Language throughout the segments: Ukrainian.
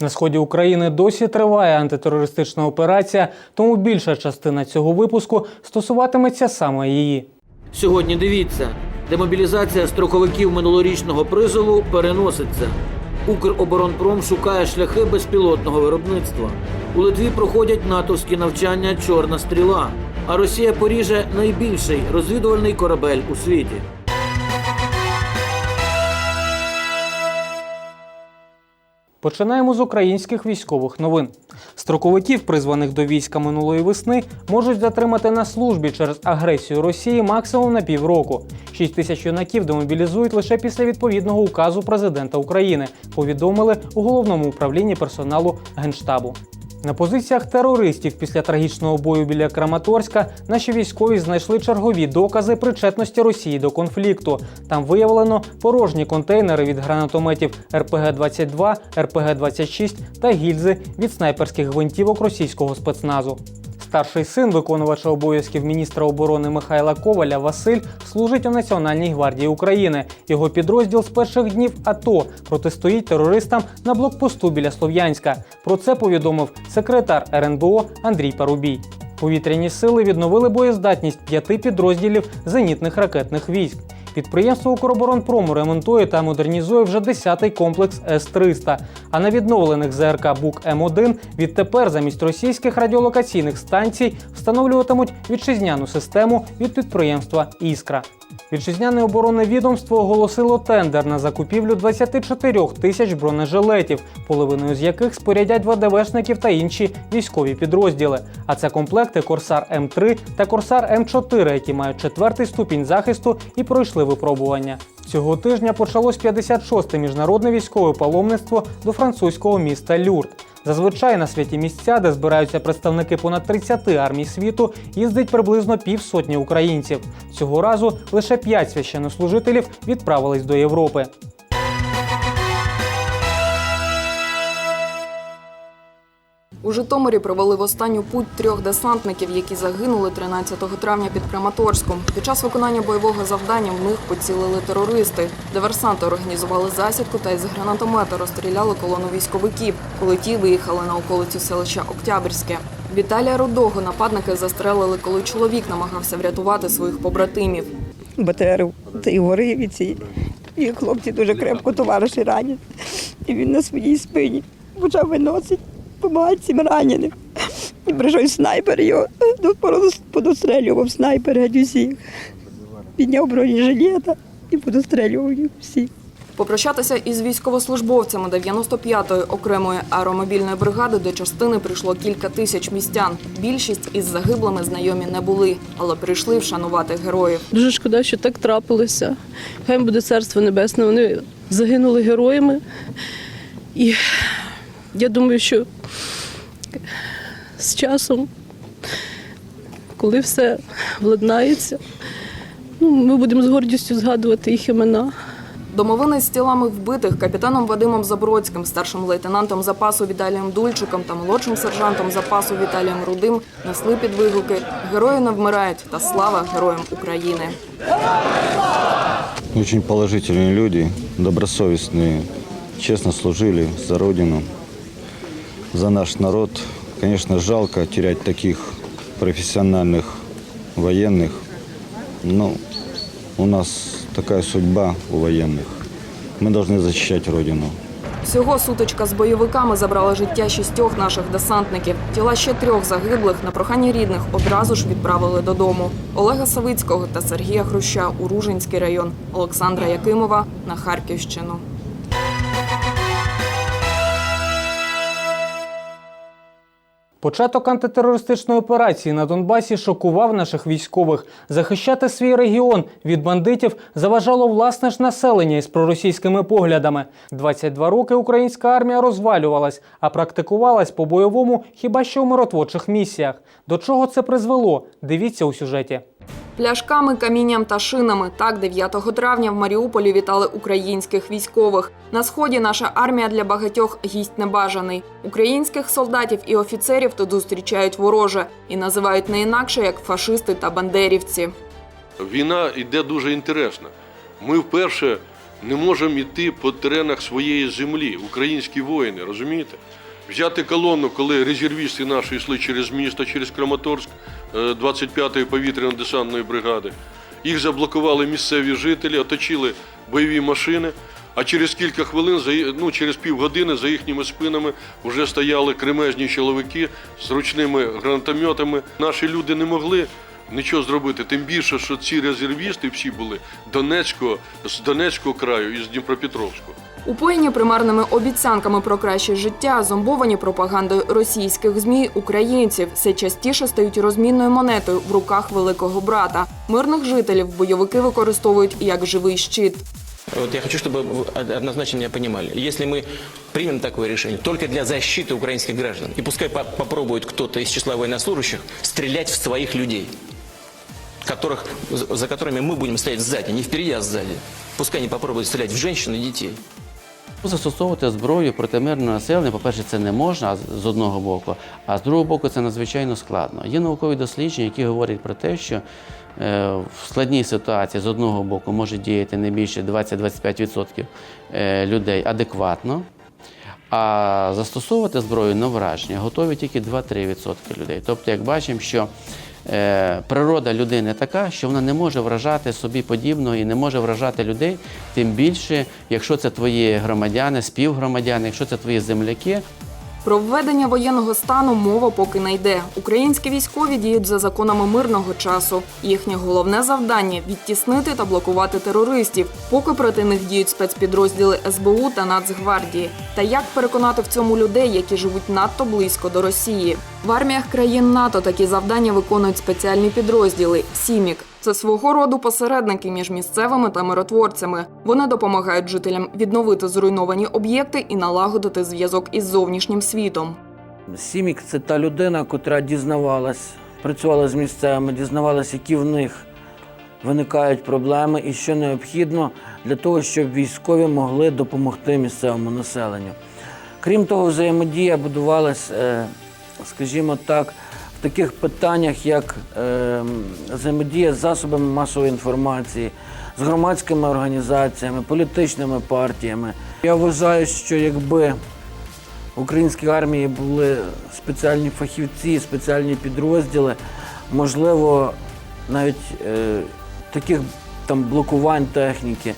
На сході України досі триває антитерористична операція, тому більша частина цього випуску стосуватиметься саме її. Сьогодні дивіться, демобілізація строковиків минулорічного призову переноситься. Укроборонпром шукає шляхи безпілотного виробництва. У Литві проходять натовські навчання Чорна стріла. А Росія поріже найбільший розвідувальний корабель у світі. Починаємо з українських військових новин. Строковиків, призваних до війська минулої весни, можуть затримати на службі через агресію Росії максимум на півроку. 6 тисяч юнаків демобілізують лише після відповідного указу президента України. Повідомили у головному управлінні персоналу генштабу. На позиціях терористів після трагічного бою біля Краматорська наші військові знайшли чергові докази причетності Росії до конфлікту. Там виявлено порожні контейнери від гранатометів РПГ-22, РПГ-26 та гільзи від снайперських гвинтівок російського спецназу. Старший син виконувача обов'язків міністра оборони Михайла Коваля Василь служить у Національній гвардії України. Його підрозділ з перших днів АТО протистоїть терористам на блокпосту біля Слов'янська. Про це повідомив секретар РНБО Андрій Парубій. Повітряні сили відновили боєздатність п'яти підрозділів зенітних ракетних військ. Підприємство «Укроборонпрому» ремонтує та модернізує вже 10-й комплекс С-300. А на відновлених ЗРК БУК М1 відтепер замість російських радіолокаційних станцій встановлюватимуть вітчизняну систему від підприємства Іскра. Вітчизняне оборонне відомство оголосило тендер на закупівлю 24 тисяч бронежилетів, половиною з яких спорядять ВДВшників та інші військові підрозділи. А це комплекти Корсар М3 та Корсар М4, які мають четвертий ступінь захисту і пройшли випробування. Цього тижня почалось 56-те міжнародне військове паломництво до французького міста Люрт. Зазвичай на святі місця, де збираються представники понад 30 армій світу, їздить приблизно півсотні українців. Цього разу лише 5 священнослужителів відправились до Європи. У Житомирі провели в останню путь трьох десантників, які загинули 13 травня під Краматорськом. Під час виконання бойового завдання в них поцілили терористи. Диверсанти організували засідку та із гранатомета розстріляли колону військовиків, коли ті виїхали на околицю селища Октябрьське. Віталія Рудого нападники застрелили, коли чоловік намагався врятувати своїх побратимів. БТР і Горивіці. І хлопці дуже крепко товариші ранять. І він на своїй спині почав виносити, допомагати цим раненим. І прийшов снайпер його, ну, подострелював снайпер геть усіх. Підняв бронежилета і подострелював їх всіх. Попрощатися із військовослужбовцями 95-ї окремої аеромобільної бригади до частини прийшло кілька тисяч містян. Більшість із загиблими знайомі не були, але прийшли вшанувати героїв. Дуже шкода, що так трапилося. Хай буде царство небесне. Вони загинули героями. І я думаю, що з часом, коли все владнається, ну, ми будемо з гордістю згадувати їх імена. Домовини з тілами вбитих капітаном Вадимом Забродським, старшим лейтенантом запасу Віталієм Дульчиком та молодшим сержантом запасу Віталієм Рудим несли під вигуки Герої не вмирають та слава героям України. Очень положительные люди, добросовестные, честно служили за Родину, за наш народ. Конечно, жалко терять таких профессиональных военных, но у нас такая судьба у военных. Мы должны защищать Родину. Всього сутичка з бойовиками забрала життя шістьох наших десантників. Тіла ще трьох загиблих на прохання рідних одразу ж відправили додому. Олега Савицького та Сергія Хруща у Ружинський район, Олександра Якимова на Харківщину. Початок антитерористичної операції на Донбасі шокував наших військових. Захищати свій регіон від бандитів заважало власне ж населення із проросійськими поглядами. 22 роки українська армія розвалювалась, а практикувалась по бойовому хіба що в миротворчих місіях. До чого це призвело? Дивіться у сюжеті. Пляшками, камінням та шинами. Так 9 травня в Маріуполі вітали українських військових. На сході наша армія для багатьох гість небажаний. Українських солдатів і офіцерів тут зустрічають вороже і називають не інакше як фашисти та бандерівці. Війна йде дуже інтересна. Ми вперше не можемо йти по теренах своєї землі, українські воїни, розумієте? Взяти колонну, коли резервісти наші йшли через місто, через Краматорськ 25-ї повітряно-десантної бригади. Їх заблокували місцеві жителі, оточили бойові машини. А через кілька хвилин, ну, через півгодини за їхніми спинами вже стояли кремезні чоловіки з ручними гранатометами. Наші люди не могли нічого зробити. Тим більше, що ці резервісти всі були Донецького, з Донецького краю і з Дніпропетровського. Упоєні примарними обіцянками про краще життя, зомбовані пропагандою російських змі українців все частіше стають розмінною монетою в руках великого брата. Мирних жителів бойовики використовують як живий щит. Вот я хочу, чтобы вы однозначно меня понимали. Если мы примем такое решение только для защиты украинских граждан, и пускай по- попробует кто-то из числа военнослужащих стрелять в своих людей, которых, за за которыми мы будем стоять сзади, не впереди, а сзади. Пускай они попробуют стрелять в женщин и детей. Застосовувати зброю проти мирного населення, по-перше, це не можна з- одного боку, а з другого боку, це надзвичайно складно. Є наукові дослідження, які говорять про те, що е, в складній ситуації з одного боку може діяти не більше 20-25% е, людей адекватно, а застосовувати зброю на враження готові тільки 2-3% людей. Тобто, як бачимо, що природа людини така, що вона не може вражати собі подібного і не може вражати людей, тим більше, якщо це твої громадяни, співгромадяни, якщо це твої земляки, Про введення воєнного стану мова поки не йде. Українські військові діють за законами мирного часу. Їхнє головне завдання відтіснити та блокувати терористів, поки проти них діють спецпідрозділи СБУ та Нацгвардії. Та як переконати в цьому людей, які живуть надто близько до Росії? В арміях країн НАТО такі завдання виконують спеціальні підрозділи Сімік. Це свого роду посередники між місцевими та миротворцями. Вони допомагають жителям відновити зруйновані об'єкти і налагодити зв'язок із зовнішнім світом. Сімік це та людина, котра дізнавалась, працювала з місцевими, дізнавалась, які в них виникають проблеми і що необхідно для того, щоб військові могли допомогти місцевому населенню. Крім того, взаємодія будувалась, е, скажімо так, в таких питаннях, як е, взаємодія з засобами масової інформації, з громадськими організаціями, політичними партіями. Я вважаю, що якби в українській армії були спеціальні фахівці, спеціальні підрозділи. Можливо, навіть е, таких там блокувань техніки,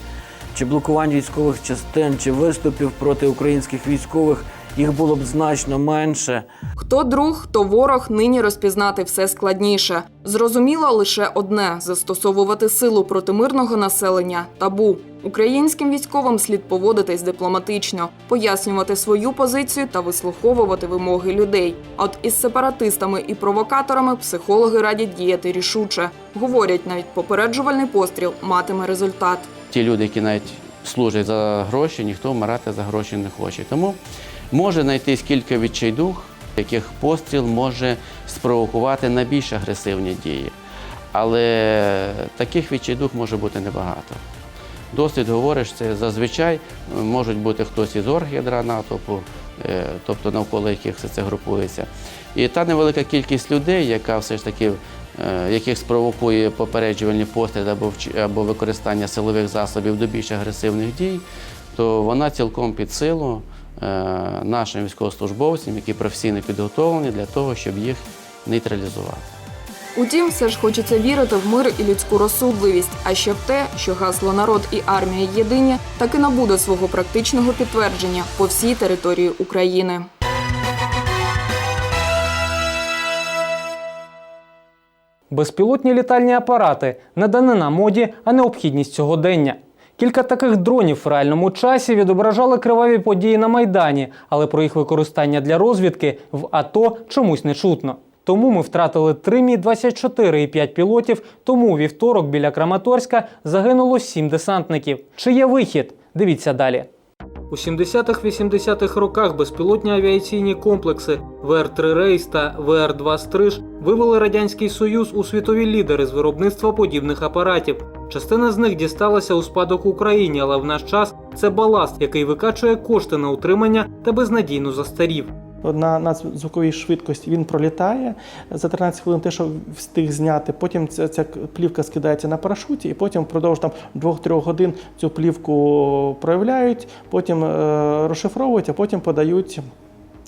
чи блокувань військових частин, чи виступів проти українських військових їх було б значно менше. Хто друг, хто ворог, нині розпізнати все складніше. Зрозуміло лише одне: застосовувати силу проти мирного населення табу. Українським військовим слід поводитись дипломатично, пояснювати свою позицію та вислуховувати вимоги людей. А от із сепаратистами і провокаторами психологи радять діяти рішуче. Говорять, навіть попереджувальний постріл матиме результат. ті люди, які навіть служать за гроші, ніхто вмирати за гроші не хоче. Тому може знайтись кілька відчайдух, яких постріл може спровокувати на більш агресивні дії. Але таких відчайдух може бути небагато. Досвід говорить, це зазвичай е, можуть бути хтось із оргядра натовпу, е, тобто навколо яких все це групується. І та невелика кількість людей, яка все ж таки, е, яких спровокує попереджувальні постріли або, або використання силових засобів до більш агресивних дій, то вона цілком під силу нашим військовослужбовцям, які професійно підготовлені для того, щоб їх нейтралізувати. Утім, все ж хочеться вірити в мир і людську розсудливість, а ще в те, що гасло народ і армія єдині таки набуде свого практичного підтвердження по всій території України. Безпілотні літальні апарати не данина моді, а необхідність сьогодення. Кілька таких дронів в реальному часі відображали криваві події на Майдані, але про їх використання для розвідки в АТО чомусь не чутно. Тому ми втратили три мі 24 і 5 пілотів. Тому у вівторок біля Краматорська загинуло сім десантників. Чи є вихід? Дивіться далі. У 70-х-80-х роках безпілотні авіаційні комплекси ВР-3 Рейс та ВР-2 Стриж вивели Радянський Союз у світові лідери з виробництва подібних апаратів. Частина з них дісталася у спадок Україні, але в наш час це баласт, який викачує кошти на утримання та безнадійно застарів. На надзвуковій швидкості він пролітає за 13 хвилин, те, що встиг зняти. Потім ця, ця плівка скидається на парашуті, і потім впродовж там 2-3 годин цю плівку проявляють, потім е, розшифровують, а потім подають.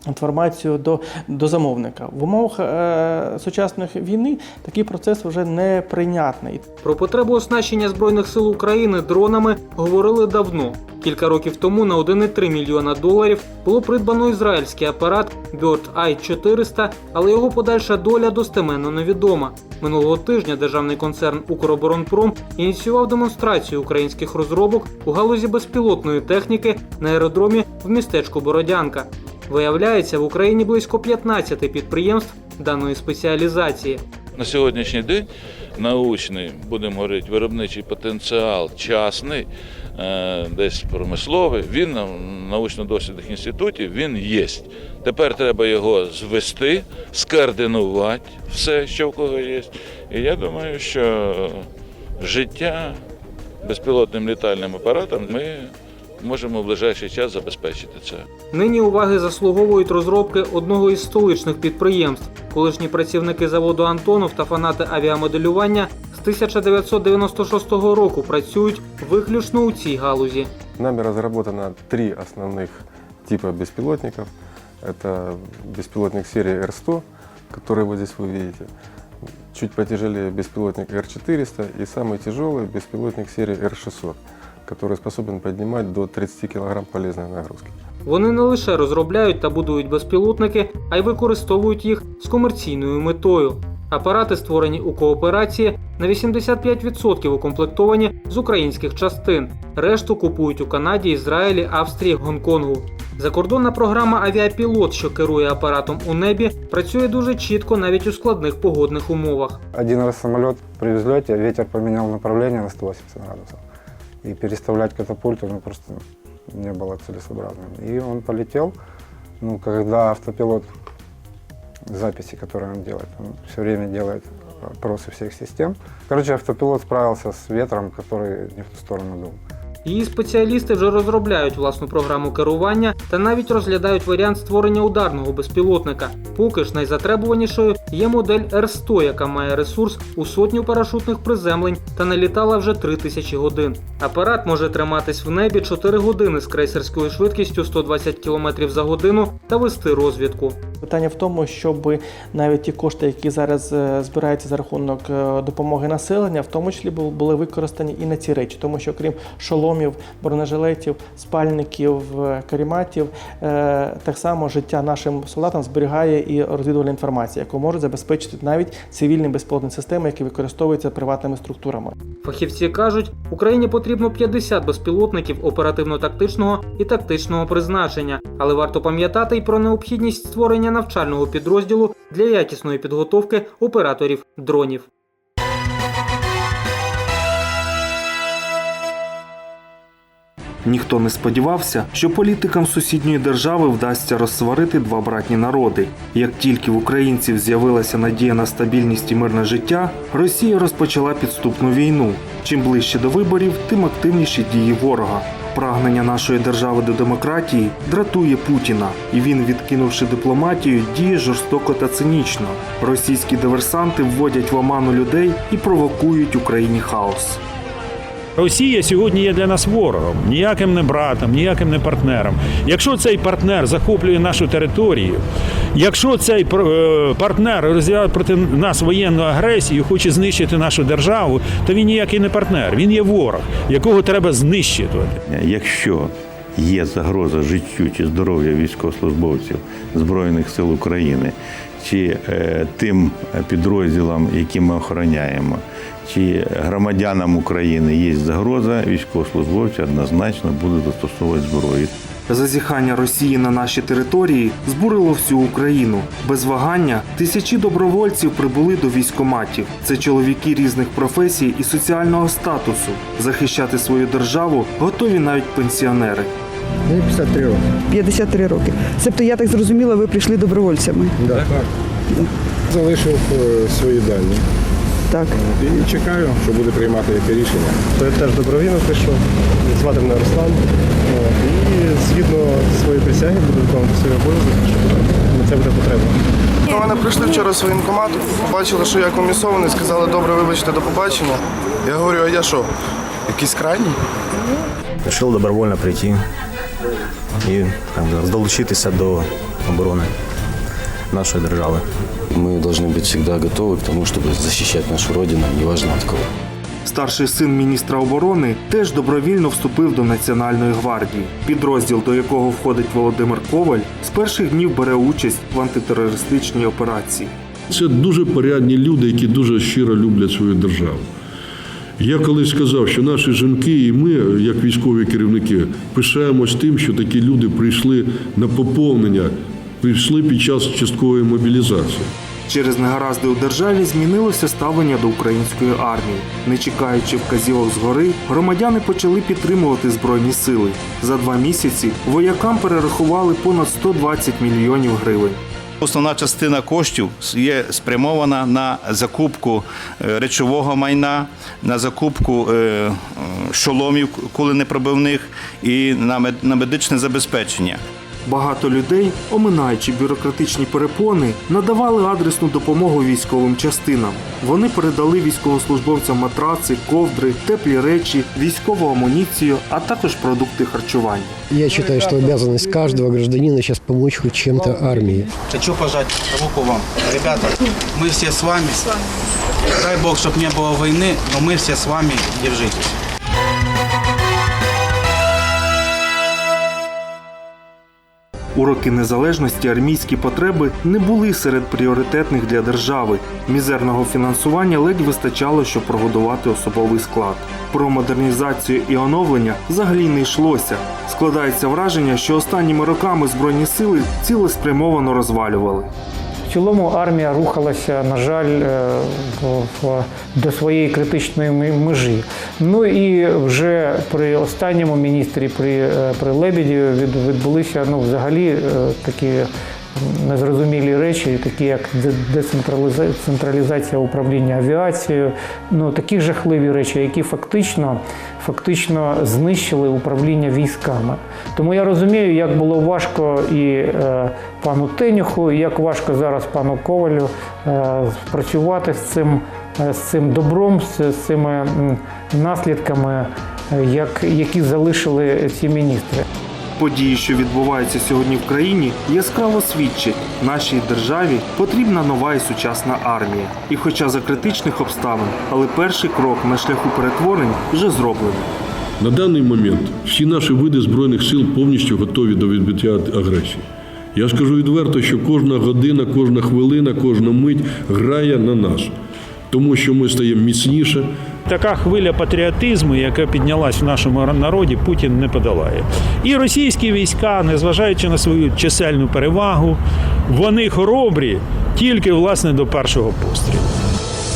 Інформацію до, до замовника в умовах е, сучасних війни такий процес вже не прийнятний. Про потребу оснащення збройних сил України дронами говорили давно. Кілька років тому на 1,3 мільйона доларів було придбано ізраїльський апарат Bird Eye 400, але його подальша доля достеменно невідома. Минулого тижня державний концерн Укроборонпром ініціював демонстрацію українських розробок у галузі безпілотної техніки на аеродромі в містечку Бородянка. Виявляється, в Україні близько 15 підприємств даної спеціалізації. На сьогоднішній день научний, будемо говорити, виробничий потенціал частний, е, десь промисловий, він на научно-дослідних інститутів він є. Тепер треба його звести, скоординувати все, що в кого є. І я думаю, що життя безпілотним літальним апаратом ми можемо в ближайший час забезпечити це. Нині уваги заслуговують розробки одного із столичних підприємств. Колишні працівники заводу Антонов та фанати авіамоделювання з 1996 року працюють виключно у цій галузі. Нами разработано три основных типа беспилотников. Это беспилотник серии R100, который вот здесь вы видите. Чуть потяжелее беспилотник R400 и самый тяжелый беспилотник серии R600, который способен поднимать до 30 кг полезной нагрузки. Вони не лише розробляють та будують безпілотники, а й використовують їх з комерційною метою. Апарати, створені у кооперації, на 85% укомплектовані з українських частин. Решту купують у Канаді, Ізраїлі, Австрії, Гонконгу. Закордонна програма Авіапілот, що керує апаратом у небі, працює дуже чітко навіть у складних погодних умовах. Один раз самолет при взлете, ветер поменял направление на 180 градусов. И переставлять катапульту ну, просто не было целесообразным. И он полетел. Ну, когда автопилот записи, которые он делает, он все время делает опросы всех систем. Короче, автопилот справился с ветром, который не в ту сторону дул. Її спеціалісти вже розробляють власну програму керування та навіть розглядають варіант створення ударного безпілотника. Поки ж найзатребуванішою є модель R100, яка має ресурс у сотню парашутних приземлень та налітала вже 3000 годин. Апарат може триматись в небі 4 години з крейсерською швидкістю 120 км за годину та вести розвідку. Питання в тому, щоб навіть ті кошти, які зараз е, збираються за рахунок е, допомоги населення, в тому числі були використані і на ці речі, тому що крім шоломів, бронежилетів, спальників, е, каріматів, е, так само життя нашим солдатам зберігає і розвідувальна інформація, яку можуть забезпечити навіть цивільні безпілотні системи, які використовуються приватними структурами. Фахівці кажуть, Україні потрібно 50 безпілотників оперативно-тактичного і тактичного призначення, але варто пам'ятати й про необхідність створення навчального підрозділу для якісної підготовки операторів дронів. Ніхто не сподівався, що політикам сусідньої держави вдасться розсварити два братні народи. Як тільки в українців з'явилася надія на стабільність і мирне життя, Росія розпочала підступну війну. Чим ближче до виборів, тим активніші дії ворога. Прагнення нашої держави до демократії дратує Путіна, і він, відкинувши дипломатію, діє жорстоко та цинічно. Російські диверсанти вводять в оману людей і провокують Україні хаос. Росія сьогодні є для нас ворогом, ніяким не братом, ніяким не партнером. Якщо цей партнер захоплює нашу територію, якщо цей е, партнер розвиває проти нас воєнну агресію, хоче знищити нашу державу, то він ніякий не партнер, він є ворог, якого треба знищувати. Якщо є загроза життю чи здоров'я військовослужбовців Збройних сил України, чи е, тим підрозділам, які ми охороняємо, чи громадянам України є загроза, військовослужбовці однозначно будуть застосовувати зброю. Зазіхання Росії на наші території збурило всю Україну. Без вагання тисячі добровольців прибули до військоматів. Це чоловіки різних професій і соціального статусу. Захищати свою державу готові навіть пенсіонери. 53 роки. 53 роки. Тобто, я так зрозуміла, ви прийшли добровольцями. Да. Залишив е, свої дані. Так. І чекаю, що буде приймати яке рішення. То я теж добровільно прийшов. Звати мене Руслан. І згідно своєї присяги буду виконувати свої обов'язки, що на це буде потреба. До мене прийшли вчора з воєнкомату, побачили, що я комісований, сказали, добре, вибачте, до побачення. Я говорю, а я що? Якийсь крайній? Решил добровольно прийти і бы, долучитися до оборони нашої держави. Мы должны быть всегда готовы к тому, чтобы защищать нашу Родину, неважно от кого. Старший син міністра оборони теж добровільно вступив до Національної гвардії. Підрозділ, до якого входить Володимир Коваль, з перших днів бере участь в антитерористичній операції. Це дуже порядні люди, які дуже щиро люблять свою державу. Я колись сказав, що наші жінки і ми, як військові керівники, пишаємось тим, що такі люди прийшли на поповнення, прийшли під час часткової мобілізації. Через негаразди у державі змінилося ставлення до української армії. Не чекаючи вказівок згори, громадяни почали підтримувати збройні сили. За два місяці воякам перерахували понад 120 мільйонів гривень. Основна частина коштів є спрямована на закупку е, речового майна, на закупку е, е, шоломів куленепробивних і на мед- на медичне забезпечення. Багато людей, оминаючи бюрократичні перепони, надавали адресну допомогу військовим частинам. Вони передали військовослужбовцям матраци, ковдри, теплі речі, військову амуніцію, а також продукти харчування. Я считаю, что обязанность каждого гражданина сейчас помочь хоть чем-то армии. Хочу пожать руку вам. Ребята, мы все с вами. Дай Бог, чтобы не было войны, но мы все с вами. Держитесь. У роки незалежності армійські потреби не були серед пріоритетних для держави. Мізерного фінансування ледь вистачало, щоб прогодувати особовий склад. Про модернізацію і оновлення взагалі не йшлося. Складається враження, що останніми роками збройні сили цілеспрямовано розвалювали. В цілому армія рухалася, на жаль, е, до своєї критичної межі. Ну і вже при останньому міністрі, при, е, при Лебеді, від- відбулися ну, взагалі е, такі незрозумілі речі, такі як де- децентраліза- управління авіацією, ну такі жахливі речі, які фактично, фактично знищили управління військами. Тому я розумію, як було важко і е, пану Тенюху, і як важко зараз пану Ковалю е, працювати з цим, е, з цим добром, з, з цими наслідками, е, як, які залишили ці міністри. Події, що відбуваються сьогодні в країні, яскраво свідчать, нашій державі потрібна нова і сучасна армія. І хоча за критичних обставин, але перший крок на шляху перетворень вже зроблений. На даний момент всі наші види збройних сил повністю готові до відбиття агресії. Я скажу відверто, що кожна година, кожна хвилина, кожна мить грає на нас, тому що ми стаємо міцніше, Така хвиля патріотизму, яка піднялась в нашому народі, Путін не подолає. І російські війська, незважаючи на свою чисельну перевагу, вони хоробрі тільки власне до першого пострілу.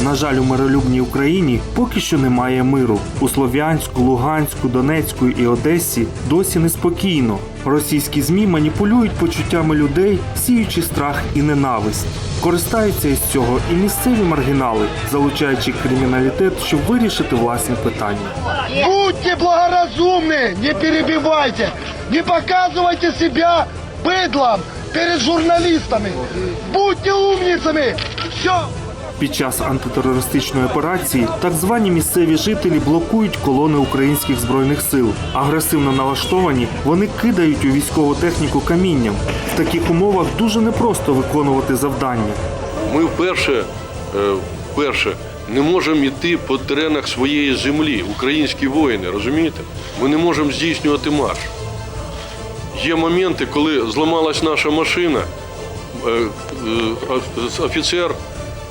На жаль, у миролюбній Україні поки що немає миру. У Слов'янську, Луганську, Донецьку і Одесі досі неспокійно. Російські змі маніпулюють почуттями людей, сіючи страх і ненависть. Користаються із цього і місцеві маргінали, залучаючи криміналітет, щоб вирішити власні питання. Будьте благоразумны, не перебивайте, не показывайте себя быдлом перед журналистами. Будьте умницами. Все. Під час антитерористичної операції так звані місцеві жителі блокують колони українських збройних сил. Агресивно налаштовані, вони кидають у військову техніку камінням. В таких умовах дуже непросто виконувати завдання. Ми вперше, е, вперше не можемо йти по теренах своєї землі, українські воїни, розумієте? Ми не можемо здійснювати марш. Є моменти, коли зламалась наша машина, е, е, оф- офіцер,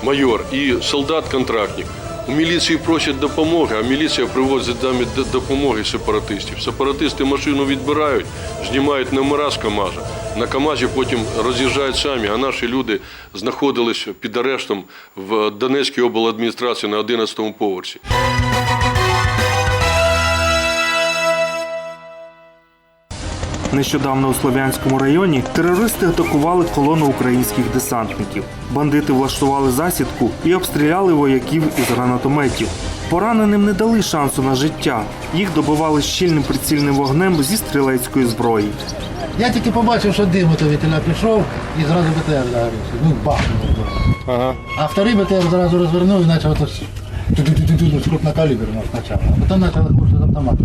майор і солдат-контрактник. У міліції просять допомоги, а міліція привозить дамі допомоги сепаратистів. Сепаратисти машину відбирають, знімають номера з КАМАЗа. На КАМАЗі потім роз'їжджають самі, а наші люди знаходились під арештом в Донецькій обладміністрації на 11-му поверсі. Нещодавно у Слов'янському районі терористи атакували колону українських десантників. Бандити влаштували засідку і обстріляли вояків із гранатометів. Пораненим не дали шансу на життя. Їх добивали щільним прицільним вогнем зі стрілецької зброї. Я тільки побачив, що дим ото вітеля пішов і зразу БТР загорівся. Ну, бахнув. Ага. А вторий БТР зразу розвернув і почав ото з крупнокаліберного спочатку. А потім почали курси з автомату.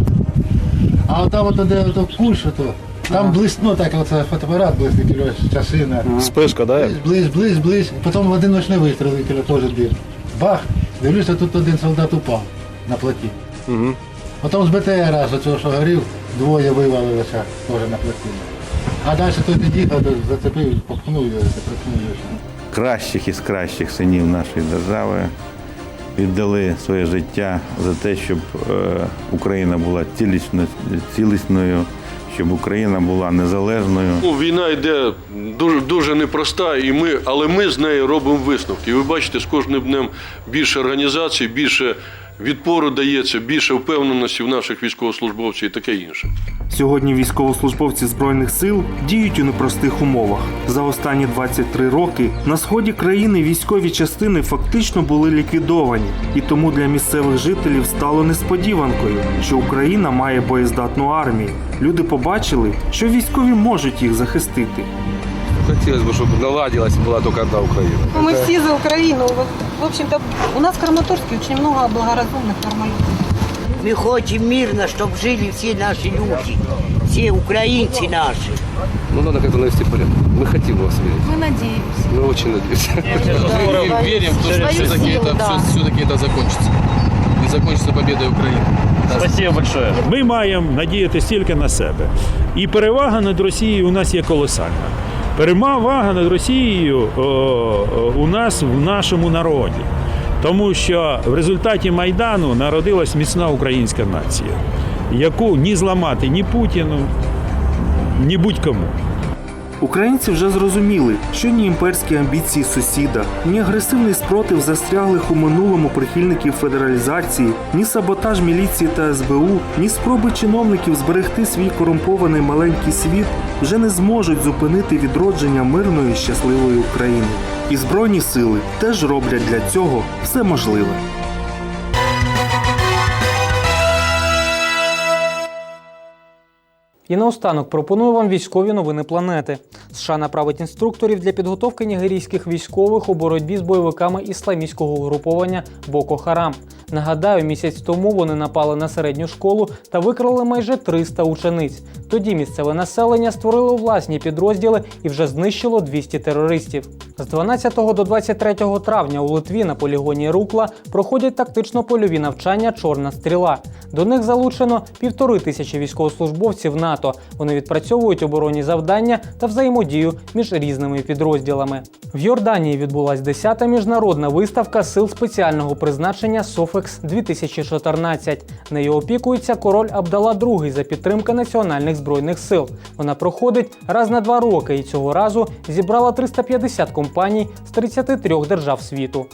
А от там ото, де кульш, ото, там блисну, так оце фотоапарат блистить, ось часина. Спишка, да? Близь, близь, близь. Потім в один ночний вистріл вітеля теж дим. Бах! Дивлюся, тут один солдат упав на плоті. Угу. Потім з БТР, з оцього, що горів, двоє вивалилося теж на плоті. А далі той під'їхав, зацепив, попхнув його, припнув його. кращих із кращих синів нашої держави віддали своє життя за те, щоб е, Україна була цілісно, цілісною, щоб Україна була незалежною. Ну, війна йде дуже, дуже непроста, і ми, але ми з нею робимо висновки. І ви бачите, з кожним днем більше організацій, більше відпору дається, більше впевненості в наших військовослужбовців і таке інше. Сьогодні військовослужбовці збройних сил діють у непростих умовах. За останні 23 роки на сході країни військові частини фактично були ліквідовані, і тому для місцевих жителів стало несподіванкою, що Україна має боєздатну армію. Люди побачили, що військові можуть їх захистити. Хотелось бы, чтобы наладилась была только одна Украина. Ну, Мы все за Украину. Вот, В общем-то, у нас в Краматорске очень много благоразумных, нормальных. Мы хотим мирно, чтобы жили все наши люди, все украинцы наши. Ну, надо как-то навести порядок. Мы хотим вас верить. Мы надеемся. Мы очень надеемся. Да, верим, в то, что Свою всё-таки силу, это- да. всё- все-таки это закончится. И закончится победой Украины. Спасибо большое. Ми маємо надіятися тільки на себе. І перевага над Росією у нас є колосальна. Перевага над Росією о, о, у нас в нашому народі. Тому що в результаті Майдану народилась міцна українська нація, яку ні зламати ні Путіну, ні будь-кому. Українці вже зрозуміли, що ні імперські амбіції сусіда, ні агресивний спротив застряглих у минулому прихильників федералізації, ні саботаж міліції та СБУ, ні спроби чиновників зберегти свій корумпований маленький світ вже не зможуть зупинити відродження мирної щасливої України. І збройні сили теж роблять для цього все можливе. І наостанок пропоную вам військові новини планети. США направить інструкторів для підготовки нігерійських військових у боротьбі з бойовиками ісламістського угруповання Боко Харам. Нагадаю, місяць тому вони напали на середню школу та викрали майже 300 учениць. Тоді місцеве населення створило власні підрозділи і вже знищило 200 терористів. З 12 до 23 травня у Литві на полігоні Рукла проходять тактично-польові навчання Чорна стріла. До них залучено півтори тисячі військовослужбовців НАТО. Вони відпрацьовують оборонні завдання та взаємодію між різними підрозділами. В Йорданії відбулась 10-та міжнародна виставка сил спеціального призначення Софекс 2014. Нею опікується король Абдала II за підтримки національних збройних сил. Вона проходить раз на два роки і цього разу зібрала 350 компаній з 33 держав світу.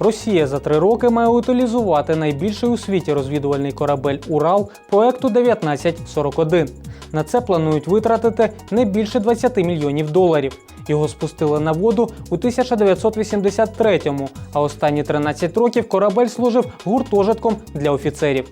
Росія за три роки має утилізувати найбільший у світі розвідувальний корабель Урал проекту 1941. На це планують витратити не більше 20 мільйонів доларів. Його спустили на воду у 1983-му, а останні 13 років корабель служив гуртожитком для офіцерів.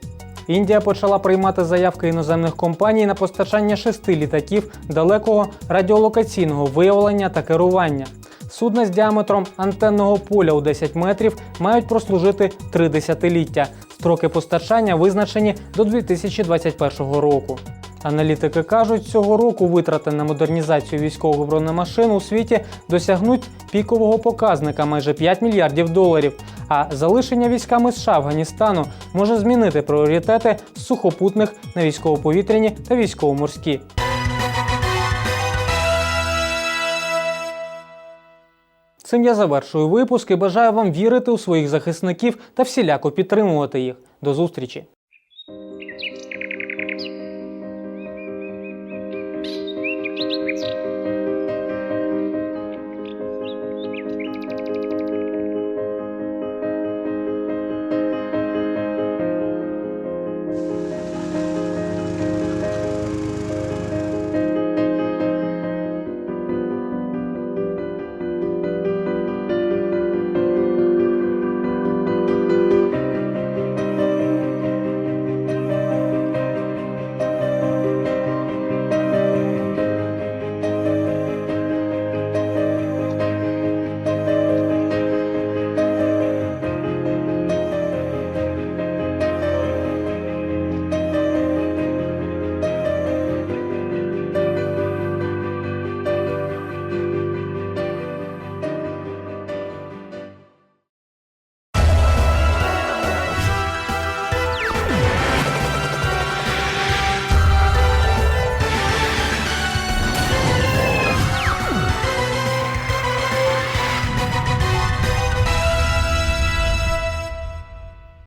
Індія почала приймати заявки іноземних компаній на постачання шести літаків далекого радіолокаційного виявлення та керування. Судна з діаметром антенного поля у 10 метрів мають прослужити три десятиліття. Строки постачання визначені до 2021 року. Аналітики кажуть, цього року витрати на модернізацію військових бронемашин у світі досягнуть пікового показника майже 5 мільярдів доларів. А залишення військами США Афганістану може змінити пріоритети з сухопутних на військово-повітряні та військово-морські. Цим я завершую випуск і бажаю вам вірити у своїх захисників та всіляко підтримувати їх. До зустрічі!